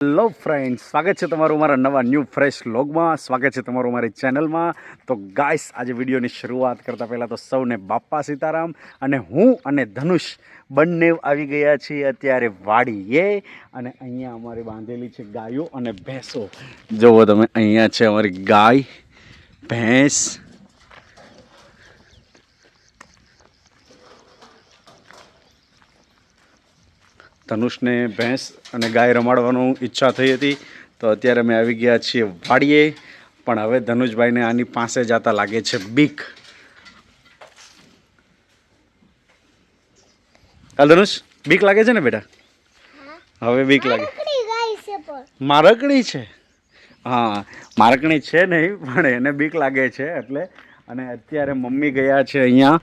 Hello friend સ્વાગત છે તમારું મારા નવા ન્યૂ ફ્રેશ લોગમાં સ્વાગત છે તમારું મારી ચેનલમાં તો ગાઈસ આજે વિડીયોની શરૂઆત કરતાં પહેલાં તો સૌને બાપ્પા સીતારામ અને હું અને ધનુષ બંને આવી ગયા છીએ. અત્યારે વાડીએ અને અહીંયા અમારી બાંધેલી છે ગાયો અને ભેંસો. જુઓ તમે, અહીંયા છે અમારી ગાય, ભેંસ ધનુષને ભેંસ અને ગાય રમાડવાનું ઈચ્છા થઈ હતી. તો અત્યારે અમે આવી ગયા છીએ વાડીએ. પણ હવે ધનુષભાઈને આની પાસે જતા લાગે છે બીક. હાલ ધનુષ બીક લાગે છે ને બેટા? હવે બીક લાગે. મારકડી મારકણી છે હા મારકણી છે નહીં પણ એને બીક લાગે છે એટલે. અને અત્યારે મમ્મી ગયા છે અહીંયા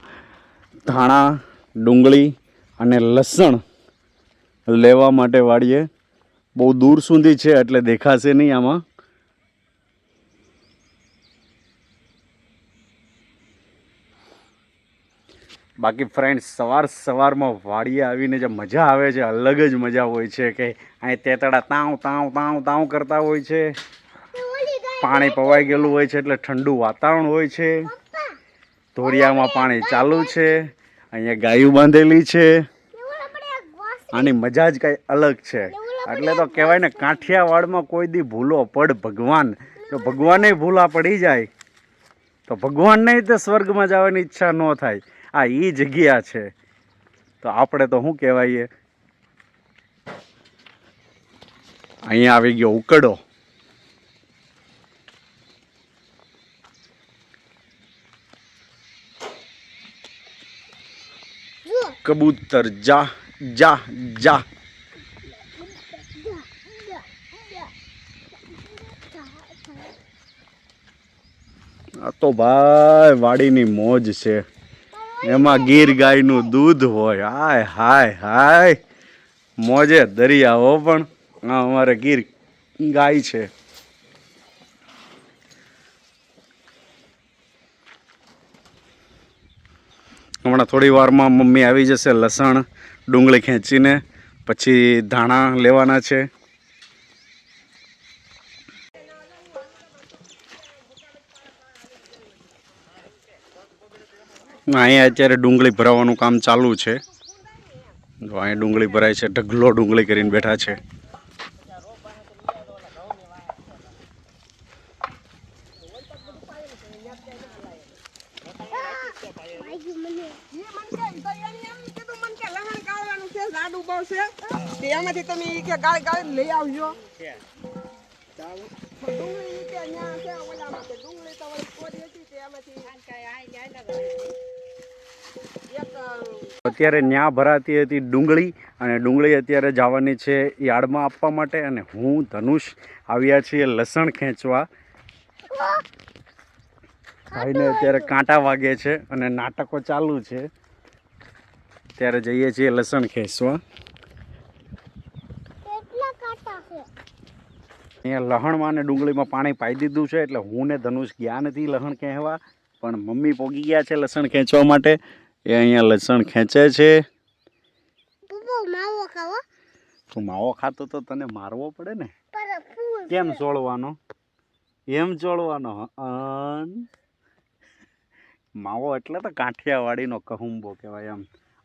ધાણા ડુંગળી અને લસણ લેવા માટે વાળીએ. બહુ દૂર સુધી છે એટલે દેખાશે નહીં આમાં. બાકી ફ્રેન્ડ્સ સવાર સવારમાં વાડીએ આવીને જે મજા આવે છે અલગ જ મજા હોય છે કે અહીં તેતડા તાવ તાવ તાવ તાવ કરતા હોય છે. પાણી પવાઈ ગયેલું હોય છે એટલે ઠંડુ વાતાવરણ હોય છે. ધોરિયામાં પાણી ચાલુ છે. અહીંયા ગાયું બાંધેલી છે. આની મજા જ કંઈ અલગ છે. એટલે તો કહેવાય ને કાઠિયાવાડમાં કોઈ દી ભૂલો પડ ભગવાન. જો ભગવાને ભૂલા પડી જાય. તો ભગવાનને તે સ્વર્ગમાં જવાની ઈચ્છા ન થાય. આ એ જગ્યા છે. તો આપણે તો શું કહેવાય અહીંયા આવી ગયો ઉકડો. કબૂતર જા. જા જા. આ તો ભાઈ વાડીની મોજ છે. એમાં ગીર ગાયનું દૂધ હોય. હાય હાય હાય. મોજે દરિયા હો પણ આ અમારે ગીર ગાય છે. હમણાં થોડી વારમાં મમ્મી આવી જશે લસણ. ડુંગળી ખેંચીને પછી ધાણા લેવાના છે. અહીંયા અત્યારે ડુંગળી ભરાવાનું કામ ચાલુ છે. અહીંયા ડુંગળી ભરાય છે, ઢગલો ડુંગળી કરીને બેઠા છે વાગ્યું મને ઈ મને કે તો એને એમ કીધું મને કે લહણ કાઢવાનું બહુ છે. તે એમાંથી તમે કે ગાળ ગાળ લઈ આવજો. અત્યારે ન્યા ભરાતી હતી ડુંગળી અને ડુંગળી અત્યારે જવાની છે યાર્ડમાં આપવા માટે અને હું, ધનુષ આવ્યા છીએ લસણ ખેંચવા. ભાઈને અત્યારે કાંટા વાગે છે અને નાટકો ચાલુ છે. ત્યારે જઈએ છીએ લસણ ખેંચવા. અહીંયા લહણમાં અને ડુંગળીમાં પાણી પાઈ દીધું છે એટલે હું ને ધનુષ ગયા નથી લહણ કહેવા પણ મમ્મી પોગી ગયા છે લસણ ખેંચવા માટે. એ અહીંયા લસણ ખેંચે છે. માવો તું માવો ખાતો તો તને મારવો પડે ને? કેમ ચોળવાનો? એમ ચોળવાનો અન માવો એટલે તો કાઠિયાવાડીનો કહુંબો કહેવાય એમ.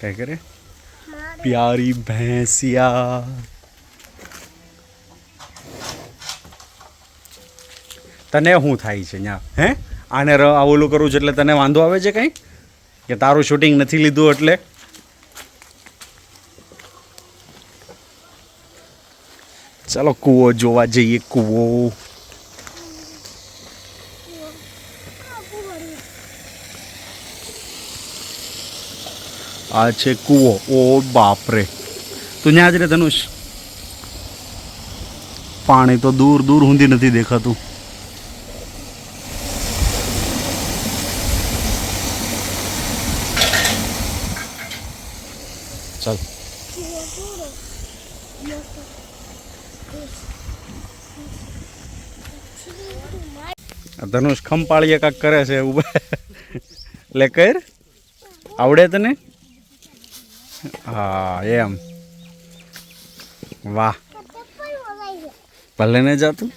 કરે મારે પ્યારી ભેંસિયા તને શું થાય છે ત્યાં હે? આને આ ઓલું કરું છું એટલે તને વાંધો આવે છે કંઈ? કે તારું શૂટિંગ નથી લીધું એટલે? ચાલો કૂવો જોવા જઈએ, કૂવો. આ છે કૂવો. ઓ બાપરે. તું ત્યાં જ રે ધનુષ. પાણી તો દૂર દૂર ઊંધી નથી દેખાતું. ચાલ. ધનુષ ખંપાળીએ કાંક કરે છે ઊભા લે કર. આવડે તને? હા, એમ. વાહ. ભલે ને જાતું?